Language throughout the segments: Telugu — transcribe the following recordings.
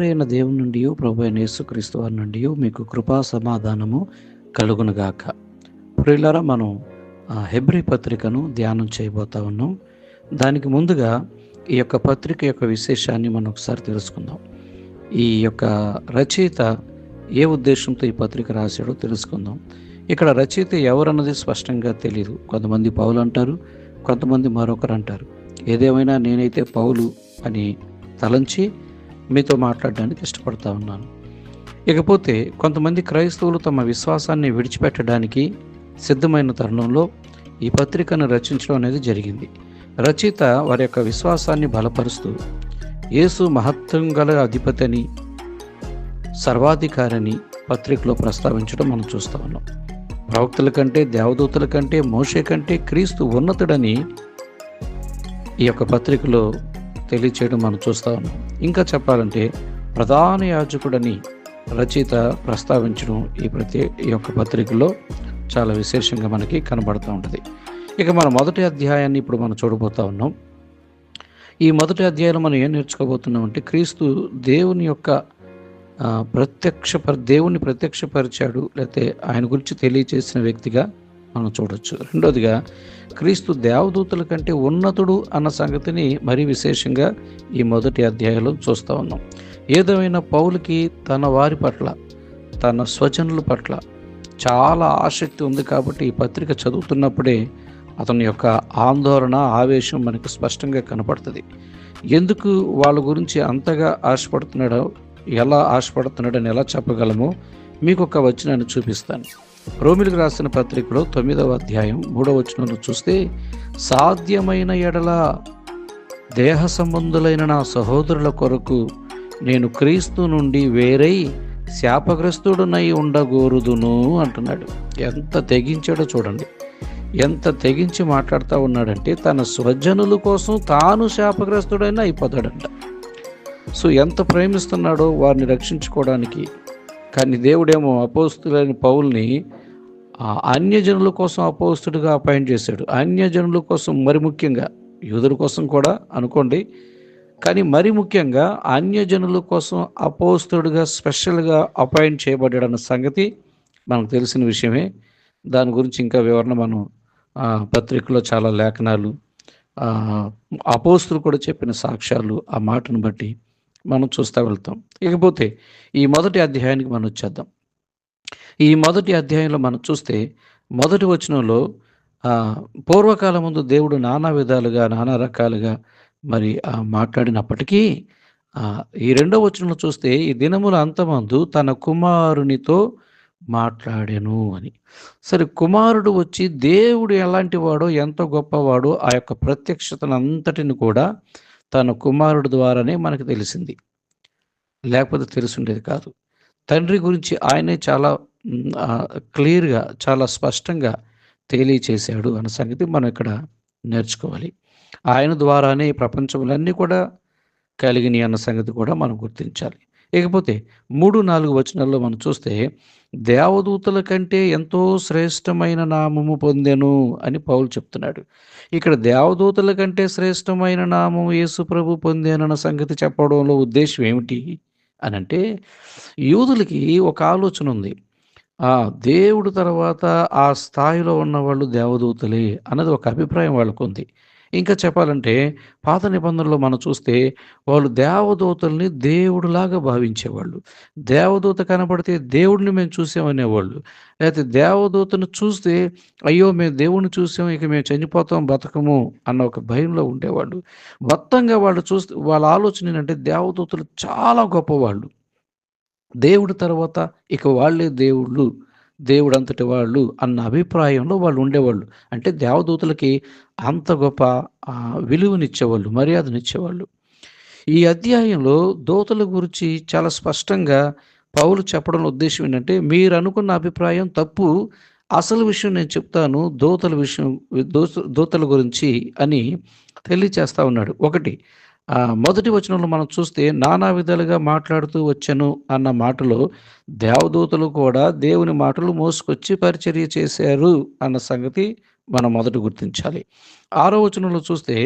అయిన దేవుని నుండి ప్రభు అయిన యేసుక్రీస్తు వారి నుండి మీకు కృపా సమాధానము కలుగునుగాక. ప్రియులారా మనం హెబ్రి హెబ్రీ పత్రికను ధ్యానం చేయబోతా ఉన్నాం. దానికి ముందుగా ఈ యొక్క పత్రిక యొక్క విశేషాన్ని మనం ఒకసారి తెలుసుకుందాం. ఈ యొక్క రచయిత ఏ ఉద్దేశంతో ఈ పత్రిక రాశాడో తెలుసుకుందాం. ఇక్కడ రచయిత ఎవరన్నది స్పష్టంగా తెలియదు కొంతమంది పౌలు అంటారు కొంతమంది మరొకరు అంటారు. ఏదేమైనా నేనైతే పౌలు అని తలంచి మీతో మాట్లాడడానికి ఇష్టపడతా ఉన్నాను. ఇకపోతే కొంతమంది క్రైస్తవులు తమ విశ్వాసాన్ని విడిచిపెట్టడానికి సిద్ధమైన తరుణంలో ఈ పత్రికను రచించడం అనేది జరిగింది. రచయిత వారి యొక్క విశ్వాసాన్ని బలపరుస్తూ యేసు మహత్వం గల అధిపతిని సర్వాధికారిని పత్రికలో ప్రస్తావించడం మనం చూస్తూ ఉన్నాం. ప్రవక్తల కంటే దేవదూతల కంటే మోషే కంటే క్రీస్తు ఉన్నతుడని ఈ యొక్క పత్రికలో తెలియచేయడం మనం చూస్తూ ఉన్నాం. ఇంకా చెప్పాలంటే ప్రధాన యాజకుడని రచయిత ప్రస్తావించడం ఈ ప్రత్యే ఈ యొక్క పత్రికలో చాలా విశేషంగా మనకి కనబడుతూ ఉంటుంది. ఇక మన మొదటి అధ్యాయాన్ని ఇప్పుడు మనం చూడబోతా ఉన్నాం. ఈ మొదటి అధ్యాయంలో మనం ఏం నేర్చుకోబోతున్నాం అంటే క్రీస్తు దేవుని యొక్క ప్రత్యక్ష దేవుని ప్రత్యక్షపరిచాడు లేకపోతే ఆయన గురించి తెలియచేసిన వ్యక్తిగా మనం చూడొచ్చు. రెండోదిగా క్రీస్తు దేవదూతల కంటే ఉన్నతుడు అన్న సంగతిని మరీ విశేషంగా ఈ మొదటి అధ్యాయంలో చూస్తూ ఉన్నాం. ఏదేమైనా పౌలకి తన వారి పట్ల తన స్వజనుల పట్ల చాలా ఆసక్తి ఉంది కాబట్టి ఈ పత్రిక చదువుతున్నప్పుడే అతని యొక్క ఆందోళన ఆవేశం మనకు స్పష్టంగా కనపడుతుంది. ఎందుకు వాళ్ళ గురించి అంతగా ఆశపడుతున్నాడో ఎలా ఆశపడుతున్నాడని ఎలా చెప్పగలమో మీకు ఒక వచనాన్ని చూపిస్తాను. రోమిలకు రాసిన పత్రికలో తొమ్మిదవ అధ్యాయం మూడవ వచనంలో చూస్తే సాధ్యమైన ఎడల దేహ సంబంధులైన నా సహోదరుల కొరకు నేను క్రీస్తు నుండి వేరై శాపగ్రస్తుడునై ఉండగోరుదును అంటున్నాడు. ఎంత తెగించాడో చూడండి. ఎంత తెగించి మాట్లాడుతూ ఉన్నాడంటే తన స్వజనుల కోసం తాను శాపగ్రస్తుడైనా అయిపోతాడంట. సో ఎంత ప్రేమిస్తున్నాడో వారిని రక్షించుకోవడానికి. కానీ దేవుడేమో అపోస్తులైన పౌల్ని అన్యజనుల కోసం అపోస్తుడిగా అపాయింట్ చేశాడు. అన్యజనుల కోసం మరి ముఖ్యంగా యూదుల కోసం కూడా అనుకోండి. కానీ మరి ముఖ్యంగా అన్యజనుల కోసం అపోస్తుడిగా స్పెషల్గా అపాయింట్ చేయబడ్డాడు అన్న సంగతి మనకు తెలిసిన విషయమే. దాని గురించి ఇంకా వివరణ మనం పత్రికలో చాలా లేఖనాలు అపోస్తులు కూడా చెప్పిన సాక్ష్యాలు ఆ మాటను బట్టి మనం చూస్తూ వెళ్తాం. ఇకపోతే ఈ మొదటి అధ్యాయానికి మనం వచ్చేద్దాం. ఈ మొదటి అధ్యాయంలో మనం చూస్తే మొదటి వచనంలో పూర్వకాలం ముందు దేవుడు నానా విధాలుగా నానా రకాలుగా మరి మాట్లాడినప్పటికీ ఈ రెండో వచనంలో చూస్తే ఈ దినముల అంతమందు తన కుమారునితో మాట్లాడాను అని. సరే కుమారుడు వచ్చి దేవుడు ఎలాంటి వాడో ఎంత గొప్పవాడో ఆ యొక్క ప్రత్యక్షతను అంతటిని కూడా తన కుమారుడు ద్వారానే మనకు తెలిసింది. లేకపోతే తెలిసిండేది కాదు. తండ్రి గురించి ఆయనే చాలా క్లియర్గా చాలా స్పష్టంగా తెలియచేశాడు అన్న సంగతి మనం ఇక్కడ నేర్చుకోవాలి. ఆయన ద్వారానే ప్రపంచములన్నీ కూడా కలిగినాయి అన్న సంగతి కూడా మనం గుర్తించాలి. ఇకపోతే మూడు నాలుగు వచనాల్లో మనం చూస్తే దేవదూతల కంటే ఎంతో శ్రేష్టమైన నామము పొందెను అని పౌలు చెప్తున్నాడు. ఇక్కడ దేవదూతల కంటే శ్రేష్టమైన నామము యేసు ప్రభు పొందేనన్న సంగతి చెప్పడంలో ఉద్దేశం ఏమిటి? అని అంటే యూదులకి ఒక ఆలోచన ఉంది. ఆ దేవుడు తర్వాత ఆ స్థాయిలో ఉన్న వాళ్ళు దేవదూతలే అన్నది ఒక అభిప్రాయం వాళ్ళకు ఉంది ఇంకా చెప్పాలంటే పాత నిబంధనలో మనం చూస్తే వాళ్ళు దేవదూతల్ని దేవుడులాగా భావించేవాళ్ళు. దేవదూత కనబడితే దేవుడిని మేము చూసామనేవాళ్ళు. లేకపోతే దేవదూతను చూస్తే అయ్యో మేము దేవుడిని చూసాం ఇక మేము చనిపోతాం బతకము అన్న ఒక భయంలో ఉండేవాళ్ళు. మొత్తంగా వాళ్ళు చూస్తే వాళ్ళ ఆలోచన ఏంటంటే దేవదూతలు చాలా గొప్పవాళ్ళు. దేవుడి తర్వాత ఇక వాళ్ళే దేవుళ్ళు. దేవుడంతటి వాళ్ళు అన్న అభిప్రాయంలో వాళ్ళు ఉండేవాళ్ళు. అంటే దేవదూతలకి అంత గొప్ప విలువనిచ్చేవాళ్ళు మర్యాదనిచ్చేవాళ్ళు. ఈ అధ్యాయంలో దూతల గురించి చాలా స్పష్టంగా పౌలు చెప్పడం ఉద్దేశం ఏంటంటే మీరు అనుకున్న అభిప్రాయం తప్పు. అసలు విషయం నేను చెప్తాను దూతల విషయం దూత- దూతల గురించి అని తెలియచేస్తా ఉన్నాడు. ఒకటి మొదటి వచనంలో మనం చూస్తే నానా విధాలుగా మాట్లాడుతూ వచ్చాను అన్న మాటలో దేవదూతలు కూడా దేవుని మాటలు మోసుకొచ్చి పరిచర్య చేశారు అన్న సంగతి మనం మొదట గుర్తించాలి. ఆరో వచనంలో చూస్తే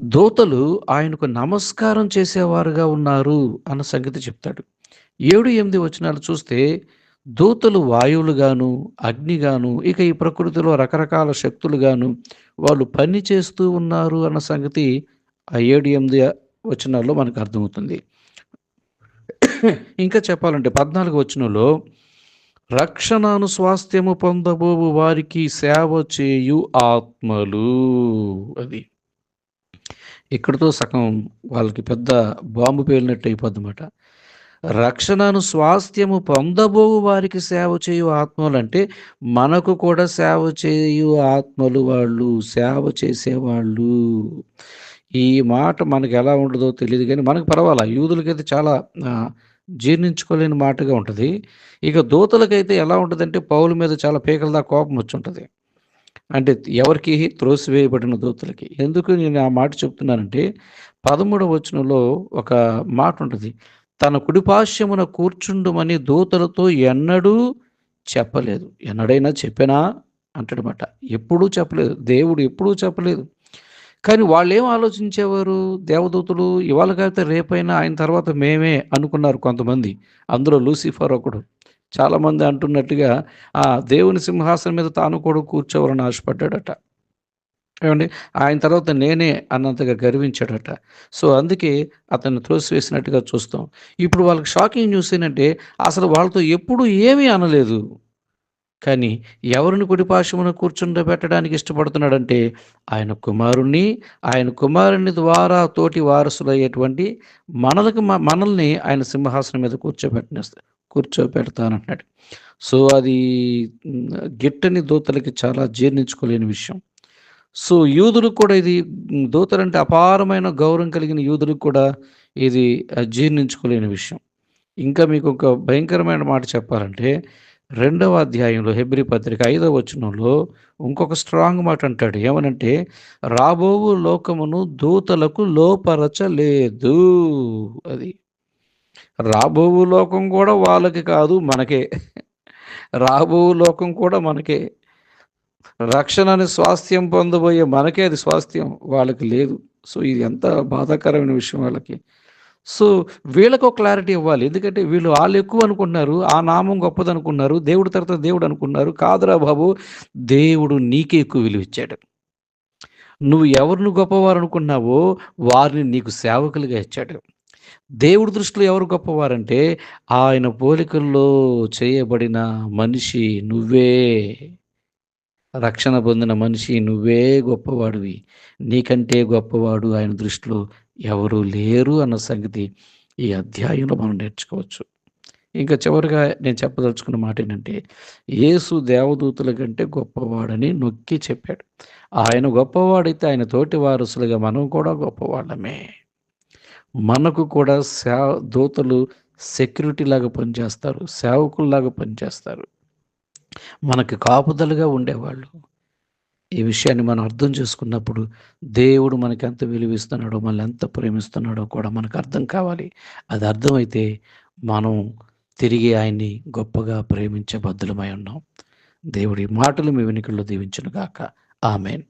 దూతలు ఆయనకు నమస్కారం చేసేవారుగా ఉన్నారు అన్న సంగతి చెప్తాడు. ఏడు ఎనిమిది వచనాలు చూస్తే దూతలు వాయువులుగాను అగ్నిగాను ఇక ఈ ప్రకృతిలో రకరకాల శక్తులుగాను వాళ్ళు పని చేస్తూ ఉన్నారు అన్న సంగతి ఆ ఏడు ఎనిమిది వచనాల్లో మనకు అర్థమవుతుంది. ఇంకా చెప్పాలంటే పద్నాలుగు వచనంలో రక్షణను స్వాస్థ్యము పొందబోవు వారికి సేవ చేయు ఆత్మలు అది. ఇక్కడితో సగం వాళ్ళకి పెద్ద బాంబు పేలినట్టు అయిపోద్దన్నమాట రక్షణను స్వాస్థ్యము పొందబోవు వారికి సేవ చేయు ఆత్మలు అంటే మనకు కూడా సేవ చేయు ఆత్మలు వాళ్ళు సేవ చేసేవాళ్ళు. ఈ మాట మనకు ఎలా ఉండదో తెలియదు కానీ మనకు పర్వాలా? యూదులకైతే చాలా జీర్ణించుకోలేని మాటగా ఉంటుంది. ఇక దూతలకైతే ఎలా ఉంటుందంటే పౌల మీద చాలా పీకల కోపం వచ్చి ఉంటుంది అంటే ఎవరికి త్రోసివేయబడిన దూతలకి. ఎందుకు నేను ఆ మాట చెప్తున్నానంటే పదమూడవ వచనంలో ఒక మాట ఉంటుంది. తన కుడిపాశ్యమున కూర్చుండుమని దూతలతో ఎన్నడూ చెప్పలేదు. ఎన్నడైనా చెప్పినా అంటాడనమాట ఎప్పుడూ చెప్పలేదు. దేవుడు ఎప్పుడూ చెప్పలేదు. కానీ వాళ్ళు ఏం ఆలోచించేవారు? దేవదూతలు ఇవాళ కాకపోతే రేపైనా ఆయన తర్వాత మేమే అనుకున్నారు కొంతమంది. అందులో లూసిఫర్ ఒకడు. చాలామంది అంటున్నట్టుగా ఆ దేవుని సింహాసనం మీద తాను కూడా కూర్చోవాలని ఆశపడ్డాడట. ఏమండి? ఆయన తర్వాత నేనే అన్నంతగా గర్వించాడట. సో అందుకే అతన్ని త్రోసివేసినట్టుగా చూస్తాం. ఇప్పుడు వాళ్ళకి షాకింగ్ న్యూస్ ఏంటంటే అసలు వాళ్ళతో ఎప్పుడు ఏమీ అనలేదు. కానీ ఎవరిని కుడిపాశమున కూర్చుండబెట్టడానికి ఇష్టపడుతున్నాడంటే ఆయన కుమారుణ్ణి ఆయన కుమారుని ద్వారా తోటి వారసులయ్యేటువంటి మనలకు మనల్ని ఆయన సింహాసనం మీద కూర్చోబెట్టనిస్తా కూర్చోబెడతానన్నాడు సో అది గిట్టని దూతలకి చాలా జీర్ణించుకోలేని విషయం. సో యూదులకు కూడా ఇది దూతలంటే అపారమైన గౌరవం కలిగిన యూదులకు కూడా ఇది జీర్ణించుకోలేని విషయం. ఇంకా మీకు ఒక భయంకరమైన మాట చెప్పాలంటే రెండవ అధ్యాయంలో హెబ్రి పత్రిక ఐదవ వచనంలో ఇంకొక స్ట్రాంగ్ మాట అంటాడు. ఏమనంటే రాబోవు లోకమును దూతలకు లోపరచలేదు అది. రాబోవు లోకం కూడా వాళ్ళకి కాదు మనకే. రాబోవు లోకం కూడా మనకే. రక్షణని స్వాస్థ్యం పొందబోయే మనకే అది స్వాస్థ్యం వాళ్ళకి లేదు. సో ఇది ఎంత బాధాకరమైన విషయం వాళ్ళకి. సో వీళ్ళకు ఒక క్లారిటీ ఇవ్వాలి. ఎందుకంటే వీళ్ళు వాళ్ళు ఎక్కువ అనుకున్నారు ఆ నామం గొప్పది అనుకున్నారు దేవుడి తర్వాత దేవుడు అనుకున్నారు కాదురా బాబు దేవుడు నీకే ఎక్కువ విలువ ఇచ్చాడు. నువ్వు ఎవరిని గొప్పవారు అనుకున్నావో వారిని నీకు సేవకులుగా ఇచ్చాడు. దేవుడి దృష్టిలో ఎవరు గొప్పవారంటే ఆయన పోలికల్లో చేయబడిన మనిషి నువ్వే. రక్షణ పొందిన మనిషి నువ్వే గొప్పవాడివి. నీకంటే గొప్పవాడు ఆయన దృష్టిలో ఎవరు లేరు అన్న సంగతి ఈ అధ్యాయంలో మనం నేర్చుకోవచ్చు. ఇంకా చివరిగా నేను చెప్పదలుచుకున్న మాట ఏంటంటే యేసు దేవదూతుల కంటే గొప్పవాడని నొక్కి చెప్పాడు. ఆయన గొప్పవాడైతే ఆయన తోటి వారసులుగా మనం కూడా గొప్పవాళ్ళమే. మనకు కూడా సే దూతలు సెక్యూరిటీ లాగా పనిచేస్తారు సేవకుల్లాగా పనిచేస్తారు. మనకి కాపుదలుగా ఉండేవాళ్ళు. ఈ విషయాన్ని మనం అర్థం చేసుకున్నప్పుడు దేవుడు మనకి ఎంత విలువిస్తున్నాడో మనల్ని ఎంత ప్రేమిస్తున్నాడో కూడా మనకు అర్థం కావాలి. అది అర్థమైతే మనం తిరిగి ఆయన్ని గొప్పగా ప్రేమించే బద్దులమై ఉన్నాం. దేవుడి మాటలు మీ వెనుకల్లో దీవించును గాక ఆమెన్.